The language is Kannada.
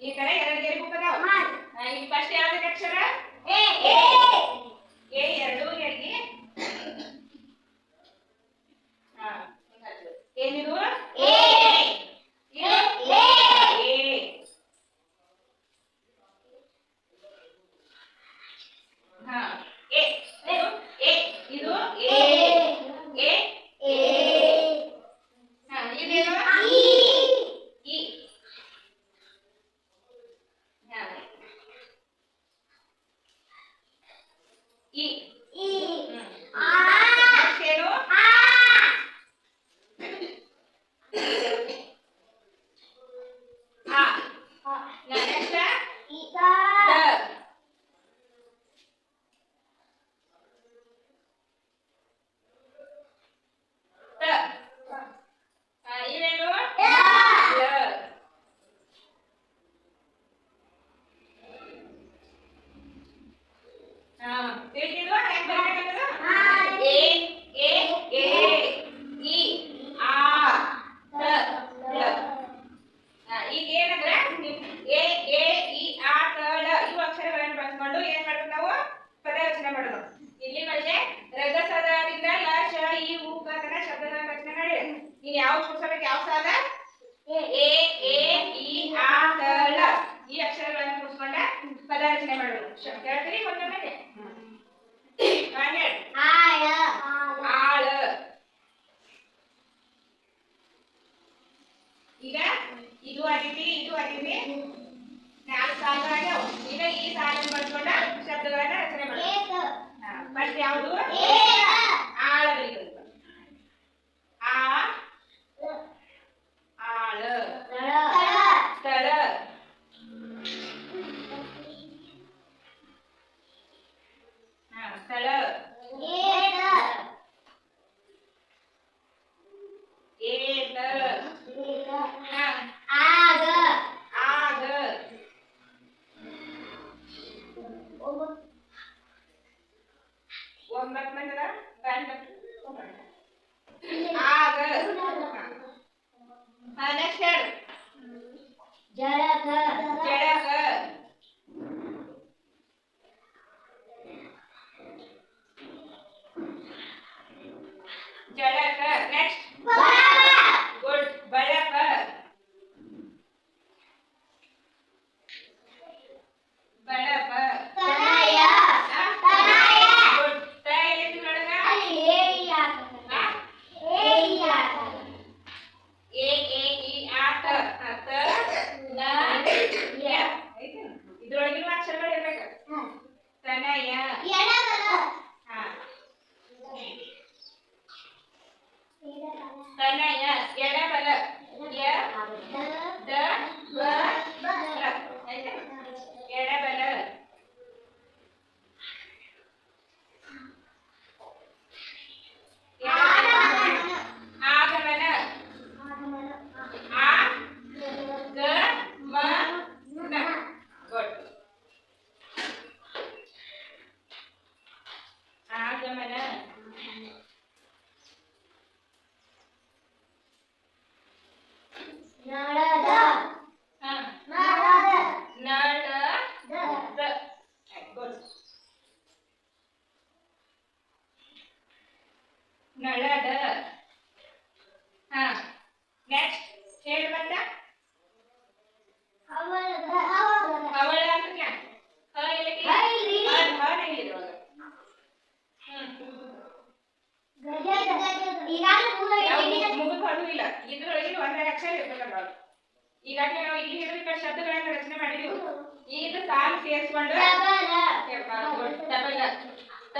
ఇక్కడ ಎರಡು ಗೆರೆ ಬುಕ್ಕದಾವ ಈಗ ಫಸ್ಟ್ ಯಾವ್ದಕ್ಕೆ ಅಕ್ಷರ 一。ಯಾವ ಕೊಡ್ಸಬೇಕು ಯಾವ ಸಾಲ? ಎ ಎ ಇ ಆ ಲ ಈ ಅಕ್ಷರಗಳನ್ನು ಕೂಡಿಸ್ಕೊಂಡೆ ಪದ ರಚನೆ ಮಾಡೋದು. ಕೇಳ್ತೀರಿ ಮತ್ತೊಮ್ಮೆ ಆಳ. ಆಳ. ಈಗ ಇದು ಆಗಿತಿ ಇದು ಆಗಿತಿ ನಾಲ್ಕು ಸಾಲುಗಳಾಗ್ಯಾವ ಈಗ ಈ ಸಾಲನ್ನು ಬಳಸ್ಕೊಂಡ ಶಬ್ದಗಳನ್ನ ರಚನೆ ಮಾಡೋದು. ಫಸ್ಟ್ ಯಾವುದು? ಎ आग आग ಒಂಬತ್ತನೇ ಕದ ಬ್ಯಾಂಕ್ ಆಗ ನೆಕ್ಸ್ಟ್ ಹೇಳು ಜಳಕ ಜಳಕ ಜಳಕ ನೆಕ್ಸ್ಟ್ ಕನಯ ಎಡಬಲ ಯ ದ ಈಗಾಗಲೇ ಮುಗಿದು ಇಲ್ಲ. ಇದ್ರೊಳಗೆ ಒಂದರ ಅಕ್ಷರ ಇರ್ಬೇಕಲ್ಲ ಈಗಾಗಲೇ ನಾವು ಇಲ್ಲಿ ಹೇಳಿದ ಶಬ್ದಗಳನ್ನು ರಚನೆ ಮಾಡಿದೀವಿ ಈಗ ಸಾಲು ಸೇರಿಸ್ಕೊಂಡು ಡಬಲ್. ತ